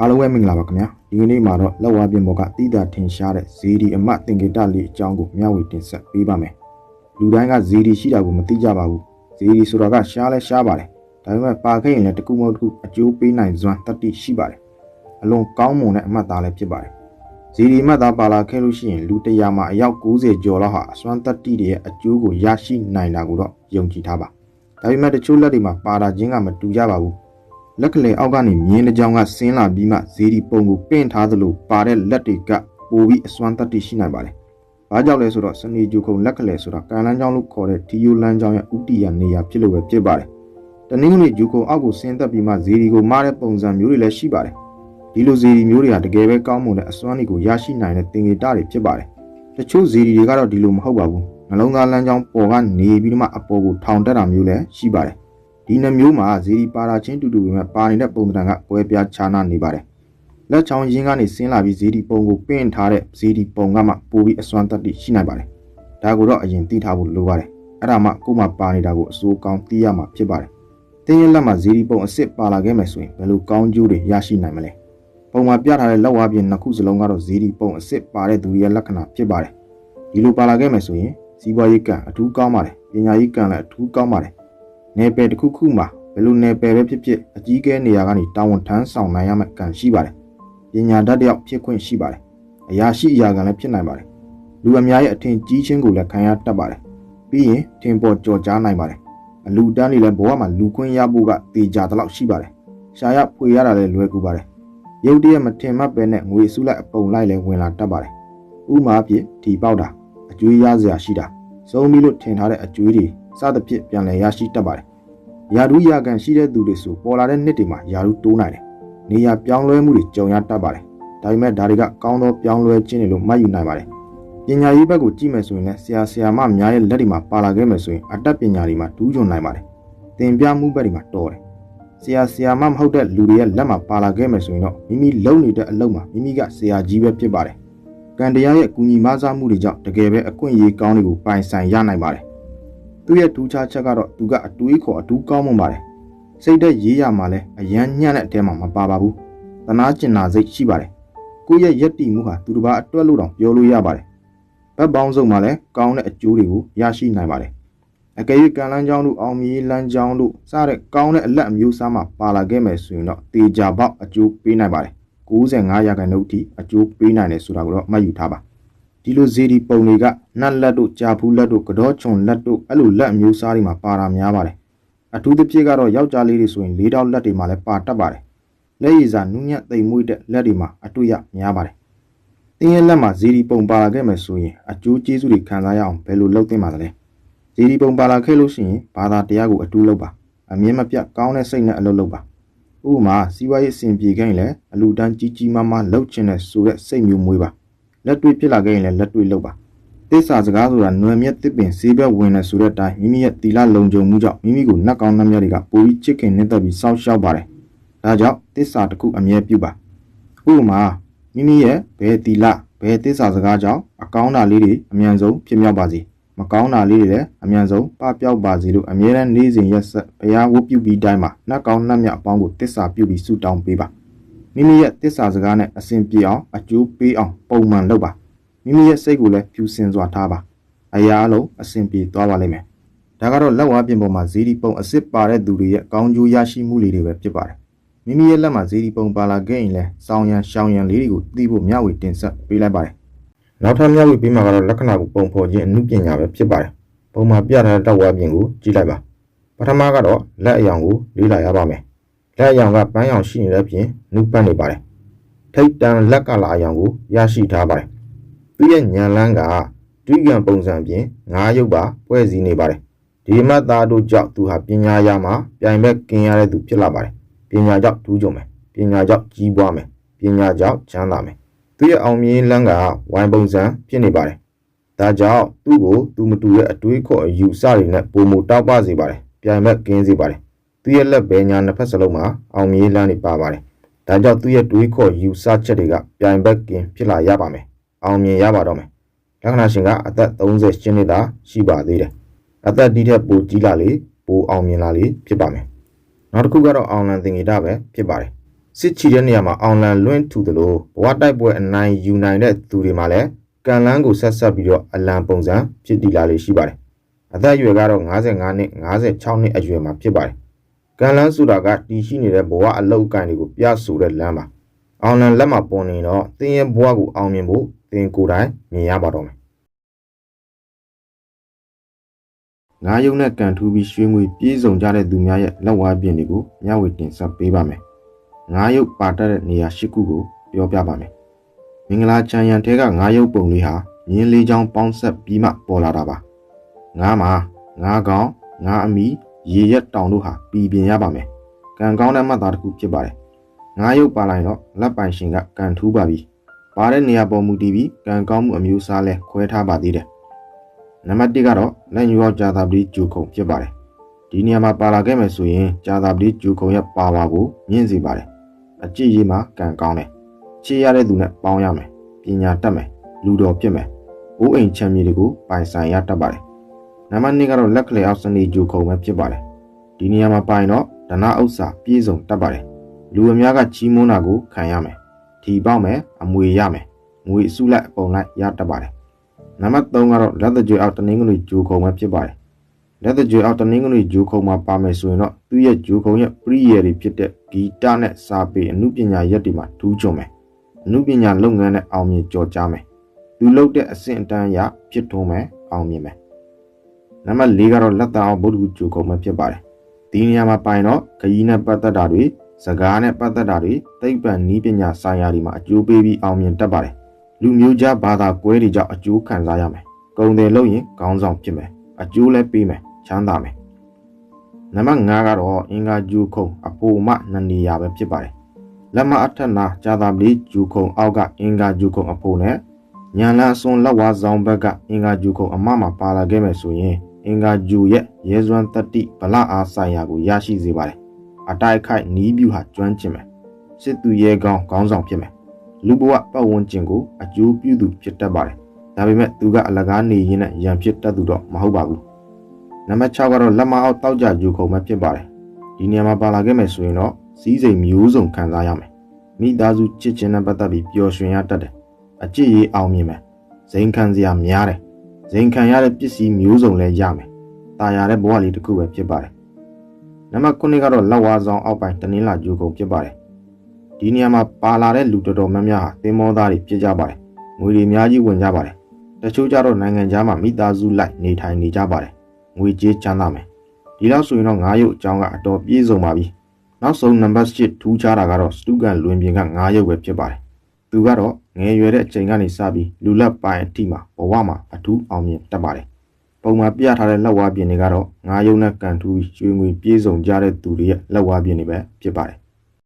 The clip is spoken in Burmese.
အားလုံးပဲမင်္ဂလာပါခင်ဗျာဒီကနေ့မှာတော့လက်ဝါးပြင်ဘောကတိတာထင်ရှားတဲ့ဇေဒီအမတ်တင်ကေတလေးအကြောင်းကိုမျှဝေတင်ဆက်ပေးပါမယ်လူတိုင်းကဇေဒီရှိတာကိုမသိကြပါဘူးဇေဒီဆိုတာကရှားလဲရှားပါတယ်ဒါပေမဲ့ပါခဲ့ရင်လည်းတစ်ခုမဟုတ်တစ်ခုအကျိုးပေးနိုင်စွမ်းတတိရှိပါတယ်အလွန်ကောင်းမွန်တဲ့အမတ်သားလည်းဖြစ်ပါတယ်ဇီဒီအမတ်သားပါလာခဲ့လို့ရှိရင်လူတရာမှာအယောက်90ကျော်လောက်ဟာအစွမ်းတတ္တိတွေရဲ့အကျိုးကိုရရှိနိုင်တာကိုတော့ယုံကြည်ထားပါဒါပေမဲ့တချို့လက်တွေမှာပါတာချင်းကမတူကြပါဘူး လက်ကလေးအောက်ကနေမြင်းတစ်ကြောင်ကဆင်းလာပြီးမှဇီဒီပုံကိုပင့်ထားသလိုပါတဲ့လက်တွေကပိုပြီးအစွမ်းတတ္တိရှိနိုင်ပါတယ်ဘာကြောင့်လဲဆိုတော့စနေဂျူခုံလက်ကလေးဆိုတာကန်လန်းကြောင်းလို့ခေါ်တဲ့ဒီယိုလန်းကြောင်းရဲ့ဥတီယာနေရာဖြစ်လို့ပဲဖြစ်ပါတယ်တနင်္ဂနွေဂျူခုံအောက်ကိုဆင်းသက်ပြီးမှဇီဒီကိုမားတဲ့ပုံစံမျိုးတွေလည်းရှိပါတယ်ဒီလိုဇီဒီမျိုးတွေကတကယ်ပဲကောင်းမွန်တဲ့အစွမ်းတွေကိုရရှိနိုင်တဲ့သင်္ကေတတွေဖြစ်ပါတယ်တချို့ဇီဒီတွေကတော့ဒီလိုမဟုတ်ပါဘူးနှလုံးသားလမ်းကြောင်းပေါ်ကနေပြီးတော့မှအပေါ်ကိုထောင်တက်တာမျိုးလည်းရှိပါတယ် ဒီနှမျိုးမှာဇီဒီပါတာချင်းတူတူပဲပါနေတဲ့ပုံစံကကွဲပြားခြားနားနေပါတယ်လက်ချောင်းရင်းကနေဆင်းလာပြီးဇီဒီပုံကိုပင့်ထားတဲ့ဇီဒီပုံကမှပိုပြီးအစွမ်းတတ္တိရှိနိုင်ပါတယ်ဒါကိုတော့အရင်သိထားဖို့လိုပါတယ်အဲ့ဒါမှကို့မှာပါနေတာကိုအစိုးကောင်းသိရမှာဖြစ်ပါတယ်တင်းရဲ့လက်မှာဇီဒီပုံအစ်စ်ပါလာခဲ့မယ်ဆိုရင်ဘယ်လိုကောင်းကျိုးတွေရရှိနိုင်မလဲပုံမှာပြထားတဲ့လက်ဝါးပြင်နှစ်ခုစလုံးကတော့ဇီဒီပုံအစ်စ်ပါတဲ့သူရဲ့လက္ခဏာဖြစ်ပါတယ်ဒီလိုပါလာခဲ့မယ်ဆိုရင်စီးပွားရေးကံအထူးကောင်းပါတယ်ပညာရေးကံလည်းအထူးကောင်းပါတယ် နယ်ပယ်တစ်ခုခုမှာဘယ်လိုနယ်ပယ်ပဲဖြစ်ဖြစ်အကြီးကဲနေရာကနေတာဝန်ထမ်းဆောင်နိုင်ရမယ့်ကံရှိပါတယ်ပညာတတ်တယောက်ဖြစ်ခွင့်ရှိပါတယ်အရာရှိအရာကလည်းဖြစ်နိုင်ပါတယ်လူအများရဲ့အထင်ကြီးခြင်းကိုလည်းခံရတတ်ပါတယ်ပြီးရင်ထင်ပေါ်ကြော်ကြားနိုင်ပါတယ်အလူတန်းတွေလည်းဘဝမှာလူခွင့်ရဖို့ကတေချာတလောက်ရှိပါတယ်ရှာရဖွေရတာလည်းလွယ်ကူပါတယ်ရုပ်တရက်မထင်မှတ်ပဲနဲ့ငွေစုလိုက်အပုံလိုက်လည်းဝင်လာတတ်ပါတယ်ဥမာအဖြစ်ဒီပေါက်တာအကျွေးရစရာရှိတာစုံပြီးလို့ထင်ထားတဲ့အကျွေးတွေ စသဖြင့်ပြန်လည်ရရှိတတ်ပါတယ်။ယာဒူးယာကန်ရှိတဲ့သူတွေဆိုပေါ်လာတဲ့နှစ်တွေမှာယာဒူးတိုးနိုင်တယ်။နေရာပြောင်းလဲမှုတွေကြုံရတတ်ပါတယ်။ဒါပေမဲ့ဒါတွေကကောင်းသောပြောင်းလဲခြင်းတွေလို့မှတ်ယူနိုင်ပါတယ်။ပညာရေးဘက်ကိုကြည့်မယ်ဆိုရင်လည်းဆရာဆရာမများရဲ့လက်တွေမှာပါလာခဲ့မယ်ဆိုရင်အတတ်ပညာတွေမှာဒူးချွန်နိုင်ပါတယ်။သင်ပြမှုဘက်တွေမှာတော်တယ်။ဆရာဆရာမမဟုတ်တဲ့လူတွေရဲ့လက်မှာပါလာခဲ့မယ်ဆိုရင်တော့မိမိလုံနေတဲ့အလုပ်မှာမိမိကဆရာကြီးပဲဖြစ်ပါတယ်။ကံတရားရဲ့အကူအညီမဆားမှုတွေကြောင့်တကယ်ပဲအခွင့်အရေးကောင်းတွေကိုပိုင်ဆိုင်ရနိုင်ပါတယ်။ သူ့ရဲ့ဒူးခြားချက်ကတော့သူကအတွေးခေါ်အတူးကောင်းမှပါတယ်။စိတ်သက်ရေးရမှာလဲအရန်ညံ့တဲ့အတဲမှာမပါပါဘူး။တနာကျင်နာစိတ်ရှိပါတယ်။ကိုယ့်ရဲ့ယက်တီမှုဟာသူတစ်ပါးအတွက်လို့တောင်ပြောလို့ရပါတယ်။ဘက်ပေါင်းစုံမှာလဲကောင်းတဲ့အကျိုးတွေကိုရရှိနိုင်ပါတယ်။အကယ်၍ကံလန်းချောင်းတို့အောင်မြင်လန်းချောင်းတို့စတဲ့ကောင်းတဲ့အလက်အမျိုးအစားမှာပါလာခဲ့မယ်ဆိုရင်တော့တေချာပေါက်အကျိုးပေးနိုင်ပါတယ်။95ရာခိုင်နှုန်းအထိအကျိုးပေးနိုင်တယ်ဆိုတာကိုတော့မှတ်ယူထားပါ ဒီလိုဇေဒီပုံတွေကနတ်လက်တို့ကြာဖူးလက်တို့ကတော့ချုံလက်တို့အဲ့လိုလက်အမျိုးအစားတွေမှာပါတာများပါတယ်အထူးသဖြင့်ကတော့ယောက်ျားလေးတွေဆိုရင်လေးတောက်လက်တွေမှာလည်းပါတတ်ပါတယ်လက်ရည်စာနူးညံ့သိမ်မွေ့တဲ့လက်တွေမှာအတွေ့ရများပါတယ်တင်းရဲ့လက်မှာဇေဒီပုံပါလာခဲ့မယ်ဆိုရင်အကျိုးကျေးဇူးတွေခံစားရအောင်ဘယ်လိုလုပ်သင့်ပါသလဲဇေဒီပုံပါလာခဲ့လို့ရှိရင်ဘာသာတရားကိုအတူလုပ်ပါအမြင်မပြတ်ကောင်းတဲ့စိတ်နဲ့အလုပ်လုပ်ပါဥပမာစီးပွားရေးအဆင်ပြေခဲ့ရင်လည်းအလူတန်းကြီးကြီးမားမားလှုပ်ချင်တဲ့ဆိုတဲ့စိတ်မျိုးမွေးပါ လက်တွေ့ဖြစ်လာခဲ့ရင်လည်းလက်တွေ့လုပ်ပါသစ္စာစကားဆိုတာနွယ်မြက်တစ်ပင်ဈေးဘက်ဝင်နေဆိုတဲ့အတိုင်းမိမိရဲ့တီလာလုံခြုံမှုကြောင့်မိမိကိုနှက်ကောင်းနှက်မြတ်တွေကပိုပြီးချစ်ခင်နှစ်သက်ပြီးစောင့်ရှောက်ပါတယ်ဒါကြောင့်သစ္စာတစ်ခုအမြဲပြုပါဥပမာမိမိရဲ့ဘယ်တီလာဘယ်သစ္စာစကားကြောင့်အကောင်းတာလေးတွေအမြန်ဆုံးဖြစ်မြောက်ပါစေမကောင်းတာလေးတွေလည်းအမြန်ဆုံးပပျောက်ပါစေလို့အမြဲတမ်းနေ့စဉ်ရက်ဆက်ဘုရားဝတ်ပြုပြီးတိုင်းမှာနှက်ကောင်းနှက်မြတ်အပေါင်းကိုသစ္စာပြုပြီးဆုတောင်းပေးပါ မိမိရဲ့တစ္ဆာစကားနဲ့အစဉ်ပြေအောင်အကျိုးပေးအောင်ပုံမှန်လုပ်ပါမိမိရဲ့စိတ်ကိုလည်းဖြူစင်စွာထားပါအရာအလုံးအစဉ်ပြေသွားပါလိမ့်မယ်ဒါကတော့လက်ဝါးပြင်ပေါ်မှာဇီဒီပုံအစ်စ်ပါတဲ့သူတွေရဲ့ကောင်းကျိုးရရှိမှုလေးတွေပဲဖြစ်ပါတယ်မိမိရဲ့လက်မှာဇီဒီပုံပါလာခဲ့ရင်လည်းစောင်းရန်ရှောင်းရန်လေးတွေကိုသိဖို့မျှဝေတင်ဆက်ပေးလိုက်ပါတယ်နောက်ထပ်မျှဝေပေးမှာကတော့လက္ခဏာကိုပုံဖော်ခြင်းအမှုပညာပဲဖြစ်ပါတယ်ပုံမှာပြထားတဲ့တောက်ဝါပြင်ကိုကြည့်လိုက်ပါပထမကတော့လက်အယောင်ကိုလေ့လာရပါမယ် လက်အယောင်ကပန်းရောင်ရှိနေတဲ့ပြင်နုပတ်နေပါတယ်ထိတ်တန်လက်ကလာအယောင်ကိုရရှိထားပါတယ်သူရဲ့ညံလန်းကဒွိကံပုံစံပြင်ငါးရုပ်ပါဖွဲ့စည်းနေပါတယ်ဒီမတ်သားတို့ကြောင့်သူဟာပညာရမှာပြိုင်ဘက်ကင်ရတဲ့သူဖြစ်လာပါတယ်ပညာကြောင့်ထူးကြုံမယ်ပညာကြောင့်ကြီးပွားမယ်ပညာကြောင့်ချမ်းသာမယ်သူရဲ့အောင်မြင်လန်းကဝိုင်းပုံစံဖြစ်နေပါတယ်ဒါကြောင့်သူ့ကိုသူမတူတဲ့အတွေးခေါ်အယူဆတွေနဲ့ပုံမတောက်ပစေပါတယ်ပြိုင်ဘက်ကင်းစေပါတယ် သူရဲ့လက်ဘဲညာနှစ်ဖက်စလုံးမှာအောင်မြင်လန်းနေပါပါတယ်ဒါကြောင့်သူ့ရဲ့တွေးခေါ်ယူဆချက်တွေကပြိုင်ဘက်ကင်းဖြစ်လာရပါမယ်အောင်မြင်ရပါတော့မယ်လက္ခဏာရှင်ကအသက်30ရှင်းနေတာရှိပါသေးတယ်အသက်ဒီထက်ပိုကြီးလာလေပိုအောင်မြင်လာလေဖြစ်ပါမယ်နောက်တစ်ခုကတော့အောင်လန်သင်္ကေတပဲဖြစ်ပါတယ်စစ်ချီတဲ့နေရာမှာအောင်လန်လွင့်ထူသလိုဘဝတိုက်ပွဲအနိုင်ယူနိုင်တဲ့သူတွေမှာလည်းကန်လန်းကိုဆက်ဆက်ပြီးတော့အလံပုံစံဖြစ်တည်လာလေရှိပါတယ်အသက်အရွယ်ကတော့55နှစ်56နှစ်အရွယ်မှာဖြစ်ပါတယ် ကန်လန်းဆိုတာကတည်ရှိနေတဲ့ဘဝအလောက်အကန့်တွေကိုပြဆိုတဲ့လမ်းပါအောင်လန်လက်မှာပေါ်နေတော့သင်ရဲ့ဘဝကိုအောင်မြင်ဖို့သင်ကိုယ်တိုင်မြင်ရပါတော့မယ်ငါးယုံနဲ့ကန်ထူးပြီးရွှေငွေပြေးစုံကြတဲ့သူများရဲ့လက်ဝါးပြင်တွေကိုမျှဝေတင်ဆက်ပေးပါမယ်ငါးယုတ်ပါတတ်တဲ့နေရာ၈ခုကိုပြောပြပါမယ်မင်္ဂလာချမ်းရန်ထဲကငါးယုတ်ပုံလေးဟာမြင်းလေးချောင်းပေါင်းဆက်ပြီးမှပေါ်လာတာပါငါးမှာငါးကောင်ငါးအမီ ရေရက်တောင်တို့ဟာပြည်ပြင်ရပါမယ်ကံကောင်းတဲ့မှတ်သားတစ်ခုဖြစ်ပါတယ်ငါးယုတ်ပါလိုက်တော့လက်ပိုင်ရှင်ကကံထူးပါပြီပါတဲ့နေရာပေါ်မူတည်ပြီးကံကောင်းမှုအမျိုးအစားလဲခွဲထားပါသေးတယ်နံပါတ်1ကတော့လက်ညူရောက်ကြာသာပတိဂျူခုံဖြစ်ပါတယ်ဒီနေရာမှာပါလာခဲ့မယ်ဆိုရင်ကြာသာပတိဂျူခုံရဲ့ပါဝါကိုမြင့်စေပါတယ်အကြည့်ရေးမှာကံကောင်းတယ်ချေရတဲ့သူနဲ့ပေါင်းရမယ်ပညာတတ်မယ်လူတော်ဖြစ်မယ်အိုးအိမ်ချမ်းမြေတွေကိုပိုင်ဆိုင်ရတတ်ပါတယ် နံပါတ်2ကတော့လက်ကလေးအောက်စနေဂျူခုံပဲဖြစ်ပါတယ်ဒီနေရာမှာပိုင်တော့ဒနာဥစ္စာပြည့်စုံတတ်ပါတယ်လူအများကချီးမွမ်းတာကိုခံရမယ်ထီပေါက်မယ်အမွေရမယ်ငွေအစုလိုက်အပုံလိုက်ရတတ်ပါတယ်နံပါတ်3ကတော့လက်သကြွေအောက်တနင်္ဂနွေဂျူခုံပဲဖြစ်ပါတယ်လက်သကြွေအောက်တနင်္ဂနွေဂျူခုံမှာပါမယ်ဆိုရင်တော့သူ့ရဲ့ဂျူခုံရဲ့ပရိယေတွေဖြစ်တဲ့ဂီတနဲ့စာပေအမှုပညာရက်တွေမှာထူးချွန်မယ်အမှုပညာလုပ်ငန်းနဲ့အောင်မြင်ကြော်ကြားမယ်သူလုပ်တဲ့အဆင့်အတန်းအရဖြစ်ထုံးမယ်အောင်မြင်မယ် နံပါတ်4ကတော့လက်တအောင်ဗုဒ္ဓဂုဂျူခုံပဲဖြစ်ပါတယ်ဒီနေရာမှာပိုင်တော့ခရီးနဲ့ပတ်သက်တာတွေစကားနဲ့ပတ်သက်တာတွေသိပ္ပံနည်းပညာဆိုင်ရာတွေမှာအကျိုးပေးပြီးအောင်မြင်တတ်ပါတယ်လူမျိုးခြားဘာသာကွဲတွေကြောင့်အကျိုးခံစားရမယ်ကုံတယ်လို့ရင်ခေါင်းဆောင်ဖြစ်မယ်အကျိုးလည်းပေးမယ်ချမ်းသာမယ်နံပါတ်5ကတော့အင်္ဂါဂျူခုံအဖိုမနနေရပဲဖြစ်ပါတယ်လက်မအထက်နာဂျာတာပလီဂျူခုံအောက်ကအင်္ဂါဂျူခုံအဖိုနဲ့ညာလအစွန်လက်ဝါဆောင်ဘက်ကအင်္ဂါဂျူခုံအမမှာပါလာခဲ့မယ်ဆိုရင် အင်္ဂါဂျူရဲ့ရဲစွမ်းတတိဗလအားဆိုင်ရာကိုရရှိစေပါတယ်အတိုက်ခိုက်နီးပြူဟာကျွမ်းကျင်မယ်စစ်သူရဲကောင်းခေါင်းဆောင်ဖြစ်မယ်လူဘဝပတ်ဝန်းကျင်ကိုအကျိုးပြုသူဖြစ်တတ်ပါတယ်ဒါပေမဲ့သူကအလကားနေရင်းနဲ့ရံဖြစ်တတ်သူတော့မဟုတ်ပါဘူးနံပါတ်6ကတော့လက်မအောက်တောက်ကြဂျူခုံပဲဖြစ်ပါတယ်ဒီနေရာမှာပါလာခဲ့မယ်ဆိုရင်တော့စီးစိမ်မျိုးစုံခံစားရမယ်မိသားစုချစ်ချင်းနဲ့ပတ်သက်ပြီးပျော်ရွှင်ရတတ်တယ်အကြည့်ရေးအောင်မြင်မယ်ဇိမ်ခံစရာများတယ် ဇိမ်ခံရတဲ့ပစ္စည်းမျိုးစုံလည်းရမယ်တာယာတဲ့ဘဝလေးတစ်ခုပဲဖြစ်ပါတယ်နံပါတ်9ကတော့လက်ဝါဆောင်အောက်ပိုင်းတနင်္လာဂျူခုံဖြစ်ပါတယ်ဒီနေရာမှာပါလာတဲ့လူတော်တော်များများဟာသင်္ဘောသားတွေဖြစ်ကြပါတယ်ငွေတွေအများကြီးဝင်ကြပါတယ်တချို့ကြတော့နိုင်ငံခြားမှာမိသားစုလိုက်နေထိုင်နေကြပါတယ်ငွေကြေးချမ်းသာမယ်ဒီလောက်ဆိုရင်တော့ငါးရုပ်အကြောင်းကအတော်ပြည့်စုံပါပြီနောက်ဆုံးနံပါတ်8ထူးခြားတာကတော့စတူကန်လွင်ပြင်ကငါးရုပ်ပဲဖြစ်ပါတယ် သူကတော့ငယ်ရွယ်တဲ့အချိန်ကနေစပြီးလူလက်ပိုင်းအထိမှာဘဝမှာအထူးအောင်မြင်တတ်ပါတယ်ပုံမှန်ပြထားတဲ့လက်ဝါးပြင်တွေကတော့ငါးရုပ်နဲ့ကန်ထူးပြီးရွှေငွေပြည့်စုံကြတဲ့သူတွေရဲ့လက်ဝါးပြင်တွေပဲဖြစ်ပါတယ်